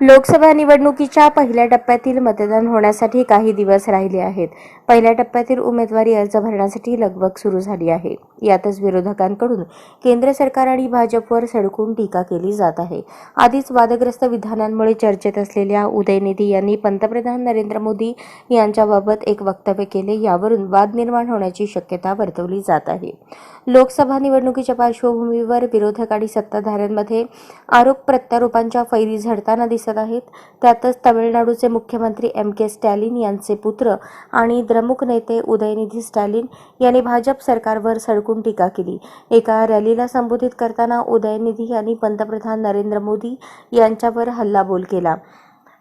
लोकसभा निवडणुकीच्या पहिल्या टप्प्यातील मतदान होण्यासाठी काही दिवस राहिले आहेत. पहिल्या टप्प्यातील उमेदवारी अर्ज भरण्यासाठी लगबग सुरू झाली आहे. यातच विरोधकांकडून केंद्र सरकार आणि भाजपवर सडकून टीका केली जात आहे. आधीच वादग्रस्त विधानांमुळे चर्चेत असलेल्या उदयनिधी यांनी पंतप्रधान नरेंद्र मोदी यांच्याबाबत एक वक्तव्य केले यावरून वाद निर्माण होण्याची शक्यता वर्तवली जात आहे. लोकसभा निवडणुकीच्या पार्श्वभूमीवर विरोधक आणि सत्ताधाऱ्यांमध्ये आरोप प्रत्यारोपांच्या फैरी झडताना दिसत आहेत. त्यातच तामिळनाडूचे मुख्यमंत्री एम के स्टॅलिन यांचे पुत्र आणि द्रमुक नेते उदयनिधी स्टॅलिन यांनी भाजप सरकारवर सडकून टीका केली. एका रॅलीला संबोधित करताना उदयनिधी यांनी पंतप्रधान नरेंद्र मोदी यांच्यावर हल्लाबोल केला.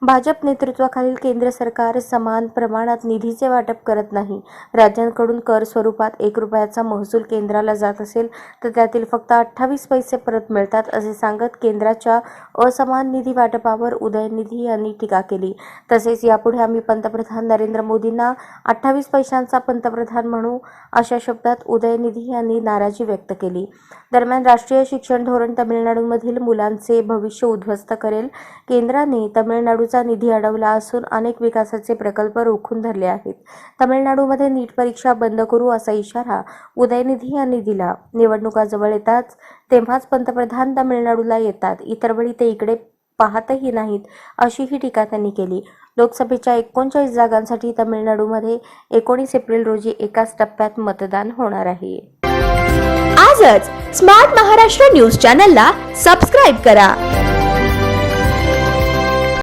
भाजप नेतृत्वाखालील केंद्र सरकार समान प्रमाणात निधीचे वाटप करत नाही. राज्यांकडून कर स्वरूपात एक रुपयाचा महसूल केंद्राला जात असेल तर त्यातील फक्त अठ्ठावीस पैसे परत मिळतात असे सांगत केंद्राच्या असमान निधी वाटपावर उदयनिधी यांनी टीका केली. तसेच यापुढे आम्ही पंतप्रधान नरेंद्र मोदींना अठ्ठावीस पैशांचा पंतप्रधान म्हणू अशा शब्दात उदयनिधी यांनी नाराजी व्यक्त केली. दरम्यान राष्ट्रीय शिक्षण धोरण तामिळनाडूमधील मुलांचे भविष्य उद्ध्वस्त करेल. केंद्राने तामिळनाडूचा निधी अडवला असून अनेक विकासाचे प्रकल्प रोखून धरले आहेत. तामिळनाडूमध्ये नीट परीक्षा बंद करू असा इशारा उदयनिधी यांनी दिला. निवडणुका जवळ येताच तेव्हाच पंतप्रधान तामिळनाडूला येतात. इतर वेळी ते इकडे पाहतही नाहीत अशीही टीका त्यांनी केली. लोकसभेच्या एकोणचाळीस जागांसाठी तामिळनाडूमध्ये एकोणीस एप्रिल रोजी एकाच टप्प्यात मतदान होणार आहे. आजच स्मार्ट महाराष्ट्र न्यूज चॅनलला सबस्क्राईब करा.